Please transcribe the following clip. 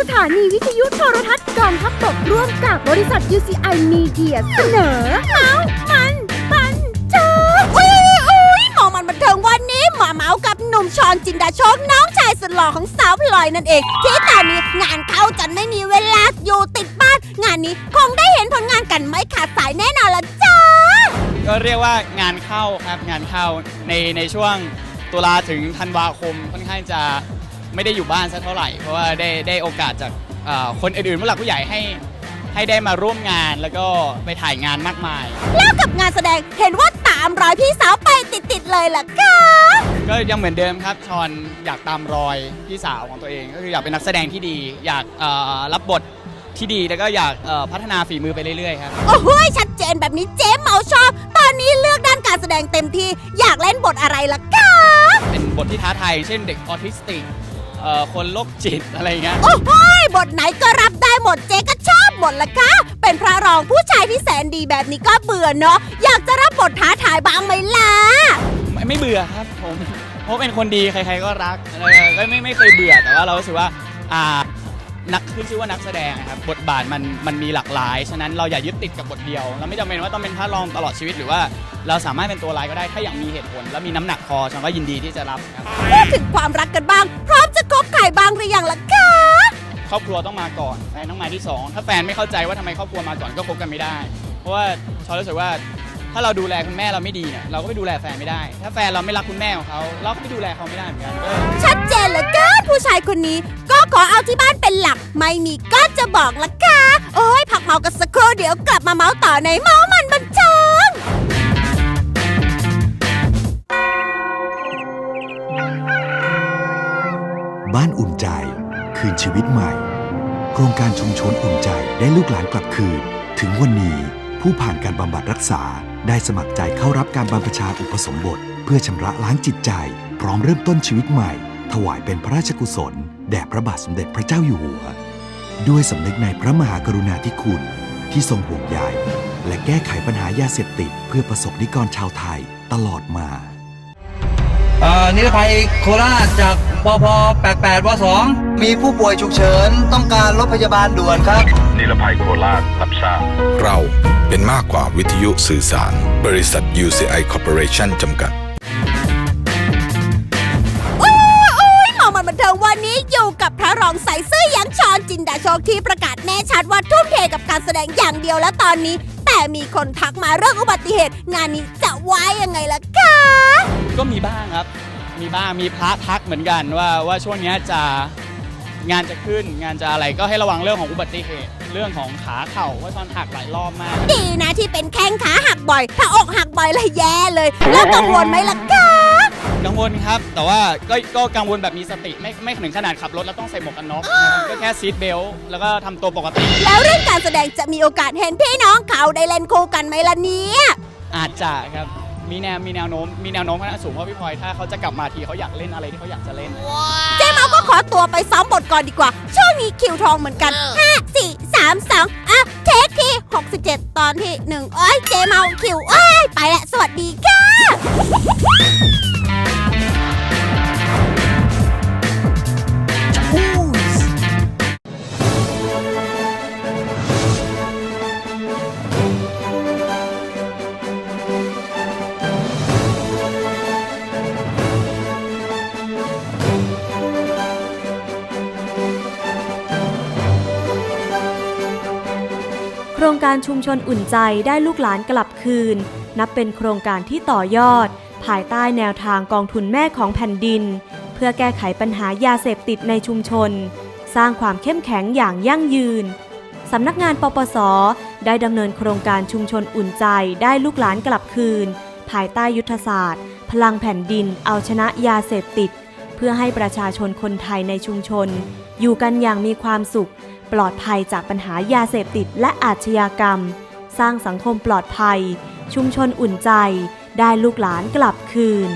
สถานีวิทยุโทรทัศน์กองทัพบกร่วมกับบริษัท UCI Media เสนอเมาส์มันปันเจออุ้ยอุ้ยหมอมันบันเทิงวันนี้หมาเมาส์กับหนุ่มชอนจินดาโชคน้องชายสุดหล่อของสาวพลอยนั่นเอง ที่ตอนนี้งานเข้าจนไม่มีเวลาอยู่ติดบ้าน งานนี้คงได้เห็นผลงานกันไม่ขาดสายแน่นอนละจ้าก็เรียกว่างานเข้าครับงานเข้าในในช่วงตุลาถึงธันวาคมค่อนข้างจะ ไม่ได้อยู่บ้านสักเท่าไหร่ เพราะว่าได้ได้โอกาสจากเอ่อคนอื่นๆผู้หลักผู้ใหญ่ให้ให้ได้มาร่วมงานแล้วก็ไปถ่ายงานมากมาย แล้วกับงานแสดงเห็นว่าตามรอยพี่สาวไปติดๆเลยล่ะค่ะก็ยังเหมือนเดิมครับชอนอยากตามรอยพี่สาวของตัวเอง ก็คืออยากเป็นนักแสดงที่ดี อยากเอ่อรับบทที่ดีแล้วก็อยากเอ่อพัฒนาฝีมือไปเรื่อยๆครับ โอ้โหชัดเจนแบบนี้เจ๊เมาชอบ ตอนนี้เลือกด้านการแสดงเต็มที่อยากเล่นบทอะไรล่ะคะเป็นบทที่ท้าทายเช่นเด็กออทิสติก เอ่อคนโรคจิตอะไรอย่างเงี้ย โอ้โหบทไหนก็รับได้หมดเจ๊ก็ชอบหมดละค่ะ เป็นพระรองผู้ชายที่แสนดีแบบนี้ก็เบื่อเนาะ อยากจะรับบทท้าทายบ้างไหมล่ะ ไม่ไม่เบื่อครับผมเพราะเป็นคนดีใครๆก็รักเออก็ไม่ไม่เคยเบื่อแต่ว่าเรารู้สึกว่าอ่า นักขึ้นชื่อว่านักแสดงนะครับบทบาทมันมันมีหลากหลาย ฉะนั้นเราอย่ายึดติดกับบทเดียว เราไม่จำเป็นว่าต้องเป็นพระรองตลอดชีวิตหรือว่า เราสามารถเป็นตัวร้ายก็ได้ถ้าอย่างมีเหตุผล และมีน้ำหนักพอฉันก็ยินดีที่จะรับครับพูดถึงความรักกันบ้าง พร้อมจะคบใครบ้างหรือยังล่ะคะครอบครัวต้องมาก่อนแฟนต้องมาที่สองถ้าแฟนไม่เข้าใจว่าทำไมครอบครัวมาก่อนก็คบกันไม่ได้ เพราะว่าชอนรู้สึกว่าถ้าเราดูแลคุณแม่เราไม่ดีเนี่ยเราก็ไปดูแลแฟนไม่ได้ ถ้าแฟนเราไม่รักคุณแม่ของเขาเราก็ไปดูแลเขาไม่ได้เหมือนกันก็ชัดเจนเหลือเกินผู้ชายคนนี้ ก็ขอเอาที่บ้านเป็นหลัก ไม่มีก็จะบอกละค่ะ โอ้ยพักเมากันสักครู่เดี๋ยวกลับมาเมาส์ต่อในเมาส์มันบันเทิงบ้านอุ่นใจ คืนชีวิตใหม่ โครงการชุมชนอุ่นใจได้ลูกหลานกลับคืน ถึงวันนี้ผู้ผ่านการบำบัดรักษา ได้สมัครใจเข้ารับการบรรพชาอุปสมบท เพื่อชำระล้างจิตใจ พร้อมเริ่มต้นชีวิตใหม่ ถวายเป็นพระราชกุศล แด่พระบาทสมเด็จพระเจ้าอยู่หัว ด้วยสำนึกในพระมหากรุณาธิคุณที่ทรงห่วงใยและแก้ไขปัญหายาเสพติด เพื่อประสบนิกรชาวไทยตลอดมาเอ่อนิรภัยโคราชจากปพ88ว2มีผู้ป่วยฉุกเฉิน ต้องการรถพยาบาลด่วนครับ นิรภัยโคราชรับทราบเราเป็นมากกว่าวิทยุสื่อสาร บริษัท UCI Corporation จำกัด โชคที่ประกาศแน่ชัดว่าทุ่มเทกับการแสดงอย่างเดียวแล้วตอนนี้ แต่มีคนทักมาเรื่องอุบัติเหตุ งานนี้จะไว้ยังไงล่ะคะก็มีบ้างครับ มีบ้างมีพระทักเหมือนกันว่าว่าช่วงเนี้ยจะงานจะขึ้น งานจะอะไรก็ให้ระวังเรื่องของอุบัติเหตุ เรื่องของขาเข่าว่าชอนหักหลายรอบมาก ดีนะที่เป็นแข้งขาหักบ่อย ถ้าอกหักบ่อยละแย่เลย แล้วกังวลไหมล่ะคะ กังวลครับ แต่ว่าก็ก็กังวลแบบมีสติไม่ไม่ถึงขนาดขับรถแล้วต้องใส่หมวกกันน็อกนะครับก็แค่ซีทเบลต์แล้วก็ทำตัวปกติ แล้วเรื่องการแสดงจะมีโอกาสเห็นพี่น้องเขาได้เล่นคู่กันไหมล่ะเนี่ย อาจจะครับมีแนวมีแนวโน้มมีแนวโน้มค่อนข้างสูงเพราะพี่พลอยถ้าเขาจะกลับมาทีเขาอยากเล่นอะไรที่เขาอยากจะเล่น เจเมาก็ขอตัวไปซ้อมบทก่อนดีกว่า ช่วงนี้คิวทองเหมือนกัน 5 4 3 2อะเทคที่ 67 ตอนที่1โอ้ย เจเมาคิวโอ้ย ไปละ สวัสดีค่ะ รงการชุมชนอุ่นใจได้ลูกหลานกลับคืน นับเป็นโครงการที่ต่อยอด ภายใต้แนวทางกองทุนแม่ของแผ่นดิน เพื่อแก้ไขปัญหายาเสพติดในชุมชน สร้างความเข้มแข็งอย่างยั่งยืนสำนักงานปปส ได้ดำเนินโครงการชุมชนอุ่นใจได้ลูกหลานกลับคืน ภายใต้ยุทธศาสตร์ พลังแผ่นดินเอาชนะยาเสพติด เพื่อให้ประชาชนคนไทยในชุมชน อยู่กันอย่างมีความสุข ปลอดภัยจากปัญหายาเสพติดและอาชญากรรม สร้างสังคมปลอดภัย ชุมชนอุ่นใจ ได้ลูกหลานกลับคืน